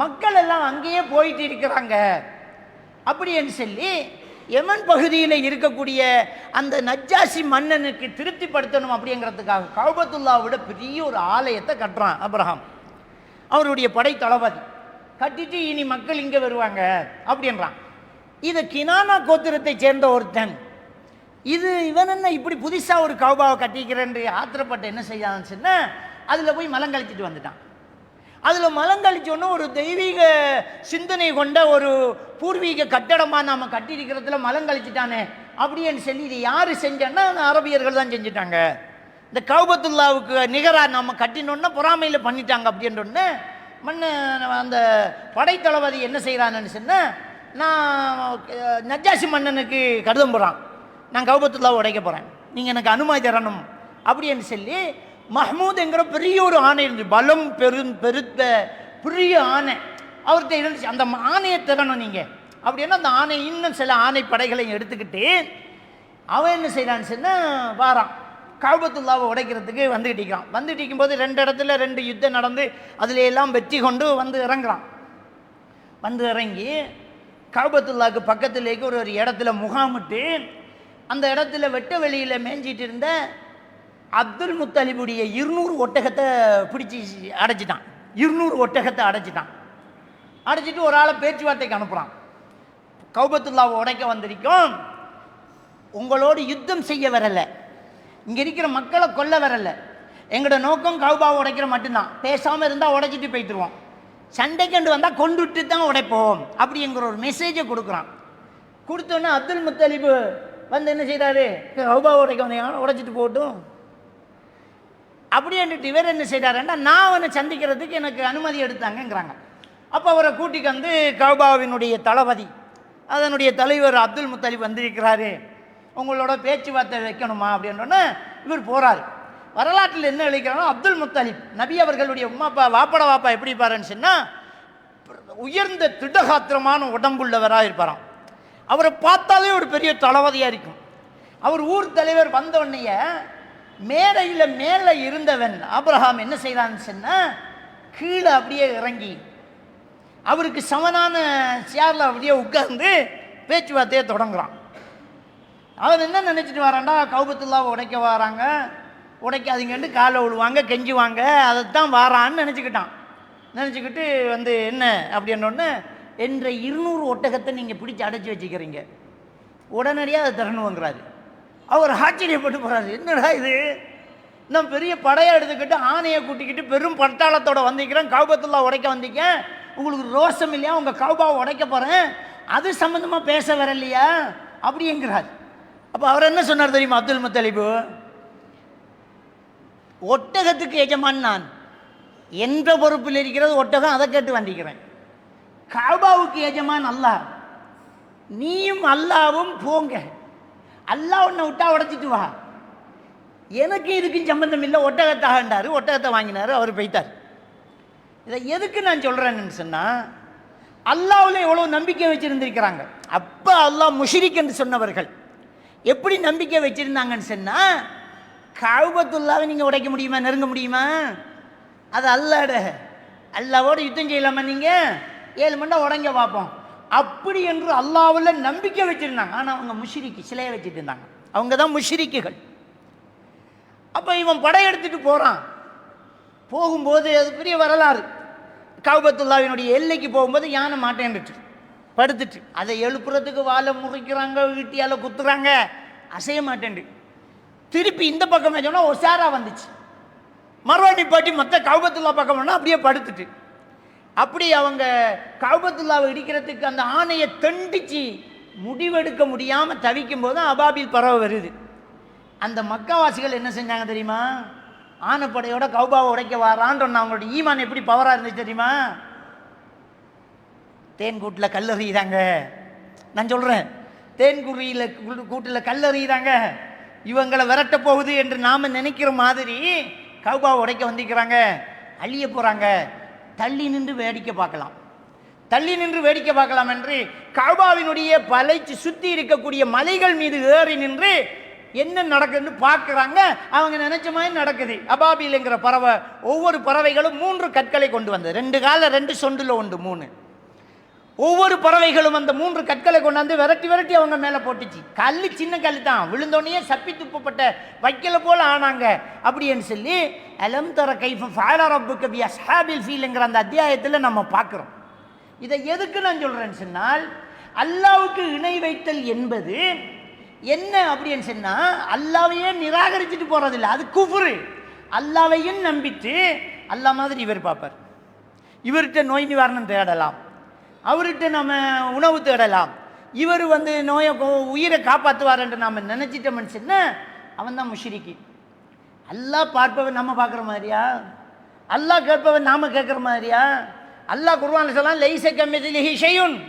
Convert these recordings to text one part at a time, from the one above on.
மக்கள் எல்லாம் அங்கேயே போயிட்டு இருக்கிறாங்க. அப்படின்னு சொல்லி யமன் பகுதியில் இருக்கக்கூடிய அந்த நஜ்ஜாசி மன்னனுக்கு திருப்திப்படுத்தணும் அப்படிங்கிறதுக்காக கௌபத்துல்லாவோட பெரிய ஒரு ஆலயத்தை கட்டுறான் அப்ரஹாம். அவருடைய படை தளபதி கட்டிட்டு இனி மக்கள் இங்கே வருவாங்க அப்படின்றான். இது கினானா கோத்திரத்தை சேர்ந்த ஒருத்தன். இது இவன் என்ன இப்படி புதுசாக ஒரு கௌபாவை கட்டிக்கிறேன் ஆத்திரப்பட்டு என்ன செய்யான்னு சொன்னால் அதில் போய் மலம் கழிச்சிட்டு வந்துட்டான். அதில் மலங்கழிச்சோன்னு ஒரு தெய்வீக சிந்தனை கொண்ட ஒரு பூர்வீக கட்டடமாக நாம் கட்டியிருக்கிறதுல மலம் கழிச்சிட்டானே அப்படின்னு சொல்லி இது யார் செஞ்சேன்னா அரபியர்கள் தான் செஞ்சுட்டாங்க. இந்த கௌபத்துல்லாவுக்கு நிகராக நம்ம கட்டினோன்னா பொறாமையில் பண்ணிட்டாங்க அப்படின்றோன்னு மண்ணு அந்த படைத்தளபதி என்ன செய்கிறான்னு சொன்னால் நான் நஜாசி மன்னனுக்கு கடிதம் போகிறான் நான் கௌபத்துல்லாவை உடைக்க போகிறேன் நீங்கள் எனக்கு அனுமதி தரணும் அப்படின்னு சொல்லி மஹமூதுங்கிற பெரிய ஒரு ஆணை இருந்துச்சு. பலம் பெரு பெருத்த பெரிய ஆணை. அவர்கிட்ட இருந்துச்சு? அந்த ஆணையை திறணும் நீங்கள் அப்படின்னா அந்த ஆணை இன்னும் சில ஆணை படைகளையும் எடுத்துக்கிட்டு அவன் என்ன செய்கிறான்னு சொன்னால் வாரான். காபத்துல்லாவை உடைக்கிறதுக்கு வந்துகிட்டு வந்துகிட்டிருக்கும் போது ரெண்டு இடத்துல ரெண்டு யுத்தம் நடந்து அதில் எல்லாம் வெற்றி கொண்டு வந்து இறங்குறான். வந்து இறங்கி காபத்துல்லாவுக்கு பக்கத்துலேக்கு ஒரு ஒரு இடத்துல முகாமிட்டு அந்த இடத்துல வெட்ட வெளியில் மேய்ஞ்சிட்டு இருந்த அப்துல் முத்தலிபுடைய இருநூறு ஒட்டகத்தை பிடிச்சி அடைச்சிட்டான். இருநூறு ஒட்டகத்தை அடைச்சிட்டான். அடைச்சிட்டு ஒரு ஆளை பேச்சுவார்த்தைக்கு அனுப்புகிறான் கௌபத்துல்லாவை உடைக்க வந்திருக்கோம். உங்களோடு யுத்தம் செய்ய வரலை. இங்கே இருக்கிற மக்களை கொல்ல வரலை. எங்களோட நோக்கம் கௌபாவை உடைக்கிற மட்டும்தான். பேசாமல் இருந்தால் உடைச்சிட்டு போய்த்துருவோம் சண்டைக்கண்டு வந்தால் கொண்டுட்டு தான் உடைப்போம். அப்படிங்கிற ஒரு மெசேஜை கொடுக்குறான். கொடுத்தோன்னே அப்துல் முத்தலிபு வந்து என்ன செய்கிறாரு கௌபா உடைக்க வந்தீங்க. உடைச்சிட்டு போகட்டும். அப்படின்ட்டு இவர் என்ன செய்கிறாருன்னா நான் அவனை சந்திக்கிறதுக்கு எனக்கு அனுமதி எடுத்தாங்கங்கிறாங்க. அப்போ அவரை கூட்டிக்கு வந்து கௌபாவினுடைய தளபதி அதனுடைய தலைவர் அப்துல் முத்தலிப் வந்திருக்கிறாரு. உங்களோட பேச்சுவார்த்தை வைக்கணுமா அப்படின்னோடனே இவர் போகிறார் வரலாற்றில் என்ன எழுதிக்கிறானோ அப்துல் முத்தலிப் நபி அவர்களுடைய உமாப்பா வாப்பட வாப்பா எப்படி பாருன்னு சொன்னால் உயர்ந்த திடகாத்திரமான உடம்புள்ளவராக இருப்பாராம். அவரை பார்த்தாலே ஒரு பெரிய தளபதியாக இருக்கும். அவர் ஊர் தலைவர் வந்த உடனேயே மேடையில் மேலே இருந்தவன் ஆப்ரஹாம் என்ன செய்கிறான்னு சொன்னால் கீழே அப்படியே இறங்கி அவருக்கு சமனான சேரில் அப்படியே உட்கார்ந்து பேச்சுவார்த்தையை தொடங்குறான். அவன் என்ன நினச்சிட்டு வரான்டா கௌபத்துல்லாவை உடைக்க வராங்க உடைக்காதீங்கன்ட்டு காலை விழுவாங்க கெஞ்சுவாங்க அதைத்தான் வாரான்னு நினச்சிக்கிட்டான். நினச்சிக்கிட்டு வந்து என்ன? அப்படின்னொடனே என்ற இருநூறு ஒட்டகத்தை நீங்கள் பிடிச்சி அடைச்சி வச்சுக்கிறீங்க. உடனடியாக அதை தரணுங்கிறாரு அவர் ஆச்சரியப்பட்டு போகிறாரு என்னடா இது? நான் பெரிய படையை எடுத்துக்கிட்டு ஆணையை கூட்டிக்கிட்டு பெரும் பட்டாளத்தோடு வந்திருக்கிறேன் கௌபத்துல்லா உடைக்க வந்திருக்கேன். உங்களுக்கு ரோஷம் இல்லையா? உங்கள் கௌபாவை உடைக்க போகிறேன் அது சம்மந்தமாக பேச வரலையா அப்படிங்கிறார் அப்போ அவர் என்ன சொன்னார் தெரியுமா அப்துல் முத்தலிபு? ஒட்டகத்துக்கு எஜமான் நான். என்ற பொறுப்பில் இருக்கிறது ஒட்டகம் அதை கேட்டு வந்திருக்கிறேன். கபாவுக்கு எஜமான் அல்லாஹ். நீயும் அல்லாவும் போங்க. அல்லாஹ் உன்னை விட்டா உடச்சிட்டு வா. எனக்கு இதுக்கும் சம்பந்தம் இல்லை. ஒட்டகத்தாகண்டாரு ஒட்டகத்தை வாங்கினாரு அவர் போய்த்தார் இதை எதுக்கு நான் சொல்கிறேன்னு சொன்னால் அல்லாவில் எவ்வளோ நம்பிக்கை வச்சுருந்துருக்கிறாங்க. அப்போ அல்லாஹ் முஷிரிக் என்று சொன்னவர்கள். எப்படி நம்பிக்கை வச்சுருந்தாங்கன்னு சொன்னால் கவுபத்துல்லாவை நீங்கள் உடைக்க முடியுமா நெருங்க முடியுமா? அது அல்லாட அல்லாவோட யுத்தம் செய்யலாமா நீங்கள் ஏழு மண்டா உடங்க பார்ப்போம். அப்படி என்று அல்லாவில் நம்பிக்கை வச்சுருந்தாங்க. ஆனால் அவங்க முஷிரிக்கு சிலையை வச்சுட்டு இருந்தாங்க. அவங்க தான் முஷிரிக்குகள். அப்போ இவன் படையெடுத்துட்டு போகிறான் போகும்போது அது பெரிய வரலாறு. காபத்துல்லாவினுடைய எல்லைக்கு போகும்போது யானை மாட்டேன்ட்டு படுத்துட்டு. அதை எழுப்புறதுக்கு வாழை முறிக்கிறாங்க வீட்டியால் குத்துறாங்க. அசைய மாட்டேன்ட்டு. திருப்பி இந்த பக்கம் வச்சோம்னா ஒசாரா வந்துச்சு. மறுபடி பாட்டி மொத்த கௌபத்துல்லா பக்கம் அப்படியே படுத்துட்டு. அப்படி அவங்க கவுபத்துல்லாவை இடிக்கிறதுக்கு அந்த ஆணையை தண்டிச்சு முடிவெடுக்க முடியாமல் தவிக்கும் போது அபாபில் பறவை வருது. அந்த மக்காவாசிகள் என்ன செஞ்சாங்க தெரியுமா? ஆனைப்படையோட கௌபாவை உடைக்க வாரான்னு அவங்களோட ஈமான் எப்படி பவராக இருந்துச்சு தெரியுமா? தேன் கூட்டில் அறியுதாங்க நான் சொல்கிறேன் தேன் குருவியில் கூட்டில் கல்லறிகிறாங்க இவங்களை விரட்ட போகுது என்று நாம் நினைக்கிற மாதிரி கௌபாவை உடைக்க வந்திருக்கிறாங்க. அழிய போகிறாங்க தள்ளி நின்று வேடிக்கை பார்க்கலாம். தள்ளி நின்று வேடிக்கை பார்க்கலாம் என்று கபாவினுடைய பலைச்சு சுற்றி இருக்கக்கூடிய மலைகள் மீது ஏறி நின்று என்ன நடக்குதுன்னு பார்க்குறாங்க. அவங்க நினைச்ச மாதிரி நடக்குது. அபாபிலுங்கிற பறவை ஒவ்வொரு பறவைகளும் மூன்று கற்களை கொண்டு வந்தது. ரெண்டு கால ரெண்டு சொண்டில் உண்டு மூணு. ஒவ்வொரு பறவைகளும் அந்த மூன்று கற்களை கொண்டாந்து விரட்டி விரட்டி அவங்க மேலே போட்டுச்சு. கல் சின்ன கல் தான். விழுந்தோடனே சப்பி துப்பப்பட்ட வைக்கல போல் ஆனாங்க. அப்படின்னு சொல்லி அலம் தர கைஃப ஃபாலா ரப்புக்கு பி அஸ்ஹாபில் ஃபீலுங்கிற அந்த அத்தியாயத்தில் நம்ம பார்க்குறோம். இதை எதுக்கு நான் சொல்கிறேன்னு சொன்னால் அல்லாவுக்கு இணை வைத்தல் என்பது என்ன அப்படின்னு சொன்னால் அல்லாவையே நிராகரிச்சுட்டு போகிறதில்ல அது குஃபுரு. அல்லாவையும் நம்பிட்டு அல்லா மாதிரி இவர் பார்ப்பார். இவர்கிட்ட நோய் நிவாரணம் தேடலாம். அவர்கிட்ட நம்ம உணவு தேடலாம். இவர் வந்து நோயை கோ- உயிரை காப்பாற்றுவார் என்று நாம் நினச்சிட்டோம்னு சொன்னால் அவன் தான் முஷிரிக்கு. அல்லாஹ் பார்ப்பவன் நம்ம பார்க்குற மாதிரியா? அல்லாஹ் கேட்பவன் நாம் கேட்குற மாதிரியா? அல்லாஹ் குர்வான் சொல்லலாம் லைச கம்மிதிலிஹி ஷையுன்.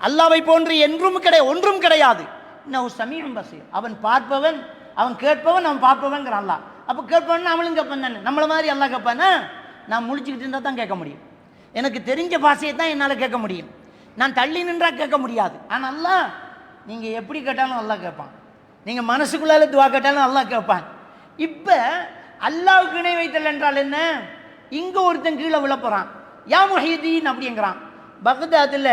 அல்லாவை போன்று என்றும் கிடை ஒன்றும் கிடையாது. இன்னும் சமீபம் பசி அவன் பார்ப்பவன் அவன் கேட்பவன் அவன் பார்ப்பவன்கிற அல்லா அப்போ கேட்பவன் அவளும் கேட்பான் தானே. நம்மளை மாதிரி அல்லாஹ் கேட்பானா? நான் முழிச்சுக்கிட்டு இருந்தால் தான் கேட்க முடியும். எனக்கு தெரிஞ்ச பாஷையை தான் என்னால் கேட்க முடியும். நான் தள்ளி நின்றா கேட்க முடியாது. ஆனால் அல்லாஹ் நீங்கள் எப்படி கேட்டாலும் நல்லா கேட்பான். நீங்கள் மனசுக்குள்ளால துவா கேட்டாலும் நல்லா கேட்பான். இப்போ அல்லாவுக்கு இணை வைத்தல் என்றால் என்ன? இங்கே ஒருத்தன் கீழே விழ போகிறான் யா முஹீதீன் அப்படிங்கிறான். பக்தாத்தில்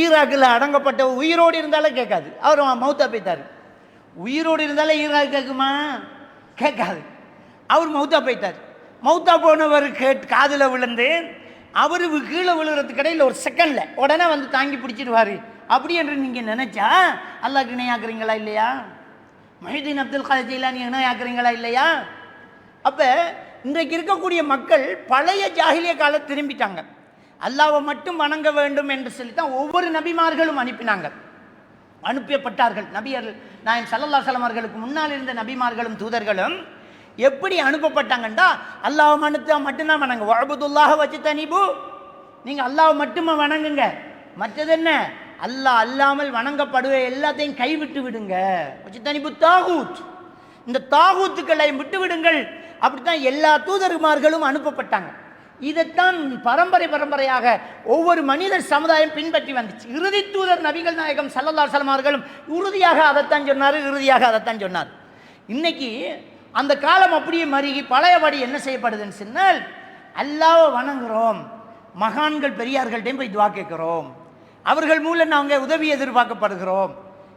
ஈராக்கில் அடங்கப்பட்ட உயிரோடு இருந்தாலே கேட்காது. அவர் மௌத்தா போய்த்தார் உயிரோடு இருந்தாலே ஈராக் கேட்குமா? கேட்காது. அவர் மௌத்தா போய்த்தார் மௌத்தா போனவர் கேட் காதில் விழுந்து அவர் கீழே விழுகிறது கடையில் ஒரு செகண்டில் உடனே வந்து தாங்கி பிடிச்சிடுவார். அப்படி என்று நீங்கள் நினச்சா அல்லாஹ்க்கு இணையாக்குறீங்களா இல்லையா? மஹிதீன் அப்துல் காதர் ஜெயிலானி இணையாக்குறீங்களா இல்லையா? அப்போ இன்றைக்கு இருக்கக்கூடிய மக்கள் பழைய ஜாகிலிய கால திரும்பிட்டாங்க. அல்லாவை மட்டும் வணங்க வேண்டும் என்று சொல்லி தான் ஒவ்வொரு நபிமார்களும் அனுப்பினாங்க. அனுப்பப்பட்டார்கள் நபியர்கள் நாயம் சல்லல்லா சலமார்களுக்கு முன்னால் இருந்த நபிமார்களும் தூதர்களும் எப்படி அனுப்பப்பட்டாங்கண்டா? அல்லாஹ் மனுத்தா மட்டும்தான் வணங்க. வழபுதுல்லாக வச்சு தனிபு நீங்கள் அல்லாஹ் மட்டுமே வணங்குங்க. மற்றது என்ன? அல்லாஹ் அல்லாமல் வணங்கப்படுவ எல்லாத்தையும் கைவிட்டு விடுங்க. வச்சு தனிபு தாகூத். இந்த தாகூத்துக்களை விட்டு விடுங்கள். அப்படித்தான் எல்லா தூதர்மார்களும் அனுப்பப்பட்டாங்க. இதைத்தான் பரம்பரை பரம்பரையாக ஒவ்வொரு மனிதர் சமுதாயம் பின்பற்றி வந்துச்சு. இறுதி தூதர் நபிகள் நாயகம் சல்லல்லா சலமார்களும் உறுதியாக அதைத்தான் சொன்னார் இறுதியாக அதைத்தான் சொன்னார். இன்னைக்கு அந்த காலம் அப்படியே மருகி பழையபடி என்ன செய்யப்படுதுன்னு சொன்னால் அல்லாவை வணங்குகிறோம் மகான்கள் பெரியார்கள்ட்டையும் போய் துவா கேட்குறோம். அவர்கள் மூலம் நாங்கள் உதவி எதிர்பார்க்கப்படுகிறோம்.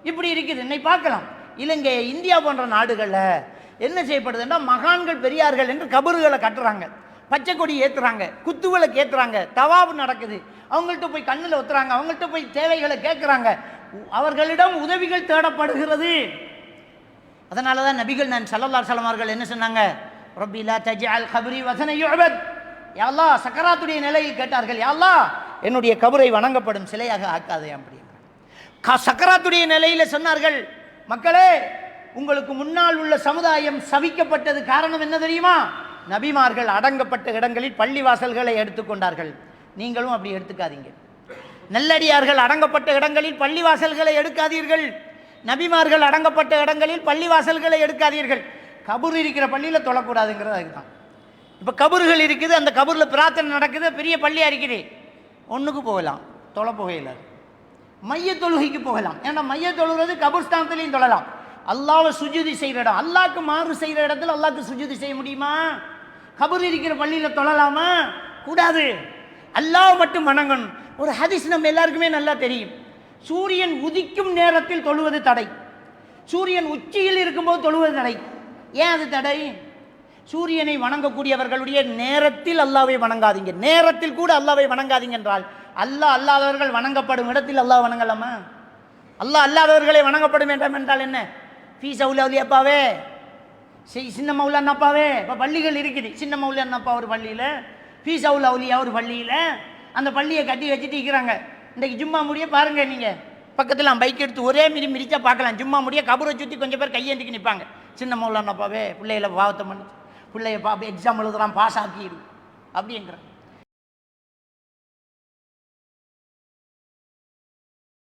இப்படி இருக்குது. என்னை பார்க்கலாம். இலங்கை இந்தியா போன்ற நாடுகளில் என்ன செய்யப்படுதுன்னா மகான்கள் பெரியார்கள் என்று கபறுகளை கட்டுறாங்க. பச்சை கொடி ஏற்றுறாங்க குத்துவிளக்கு ஏற்றுறாங்க தவாபு நடக்குது. அவங்கள்ட்ட போய் கண்ணில் ஒத்துறாங்க. அவங்கள்ட்ட போய் தேவைகளை கேட்குறாங்க. அவர்களிடம் உதவிகள் தேடப்படுகிறது. அதனால தான் நபிகள் நான் சல்லல்லா சலமார்கள் என்ன சொன்னாங்க? ரப்பிலா தஜ்அல் கபரி வசன யுஅபத். யா சக்கராத்துடைய நிலையில் கேட்டார்கள். யாழ்லா என்னுடைய கபரை வணங்கப்படும் சிலையாக ஆக்காதே அப்படி க- சக்கராத்துடைய நிலையில் சொன்னார்கள் மக்களே உங்களுக்கு முன்னால் உள்ள சமுதாயம் சவிக்கப்பட்டது காரணம் என்ன தெரியுமா? நபிமார்கள் அடங்கப்பட்ட இடங்களில் பள்ளிவாசல்களை எடுத்துக்கொண்டார்கள் நீங்களும் அப்படி எடுத்துக்காதீங்க. நல்லடியார்கள் அடங்கப்பட்ட இடங்களில் பள்ளிவாசல்களை எடுக்காதீர்கள். நபிமார்கள் அடங்கப்பட்ட இடங்களில் பள்ளிவாசல்களை எடுக்காதீர்கள். கபூர் இருக்கிற பள்ளியில் தொழக்கூடாதுங்கிறது அதுதான் இப்போ கபூர்கள் இருக்குது அந்த கபூரில் பிரார்த்தனை நடக்குது பெரிய பள்ளியாக இருக்குது. ஒன்றுக்கு போகலாம் தொலை போகையில். மைய தொழுகைக்கு போகலாம். ஏன்னா மைய தொழுகிறது கபூர்ஸ்தானத்துலேயும் தொழலாம். அல்லாவை சுஜுதி செய்கிற இடம். அல்லாஹ்க்கு மாறு செய்கிற இடத்துல அல்லாஹ்க்கு சுஜுதி செய்ய முடியுமா? கபூர் இருக்கிற பள்ளியில் தொழலாமா? கூடாது. அல்லாஹ் மட்டும் வணங்கணும். ஒரு ஹதீஸ் நம்ம எல்லாருக்குமே நல்லா தெரியும். சூரியன் உதிக்கும் நேரத்தில் தொழுவது தடை. சூரியன் உச்சியில் இருக்கும்போது தொழுவது தடை. ஏன் அது தடை? சூரியனை வணங்கக்கூடியவர்களுடைய நேரத்தில் அல்லாவை வணங்காதீங்க. நேரத்தில் கூட அல்லாவை வணங்காதீங்க என்றால் அல்லாஹ் அல்லாதவர்கள் வணங்கப்படும் இடத்தில் அல்லாஹ் வணங்கலாமா? அல்லாஹ் அல்லாதவர்களை வணங்கப்படும் வேண்டாம் என்றால் என்ன? ஃபீஸ் அவுலி அப்பாவே. சின்ன மௌலான் அப்பாவே. இப்போ பள்ளிகள் இருக்குது. சின்ன மௌலான் ஒரு பள்ளியில் ஃபீஸ் அவுல் அவுலியா ஒரு பள்ளியில் அந்த பள்ளியை கட்டி வச்சுட்டு இருக்கிறாங்க. இன்றைக்கு ஜும்மா முடிய பாருங்கள் நீங்கள் பக்கத்தில் பைக் எடுத்து ஒரே மிரி மிரிச்சா பார்க்கலாம். ஜும்மா முடிய கபரை சுற்றி கொஞ்சம் பேர் கையேந்திக்கு நிற்பாங்க சின்ன மௌலான் அப்பாவே பிள்ளைகளை பாவத்தை பண்ணி பிள்ளைய பா எக்ஸாம் எழுதுறான் பாஸ் ஆக்கிடு. அப்படிங்கிறான்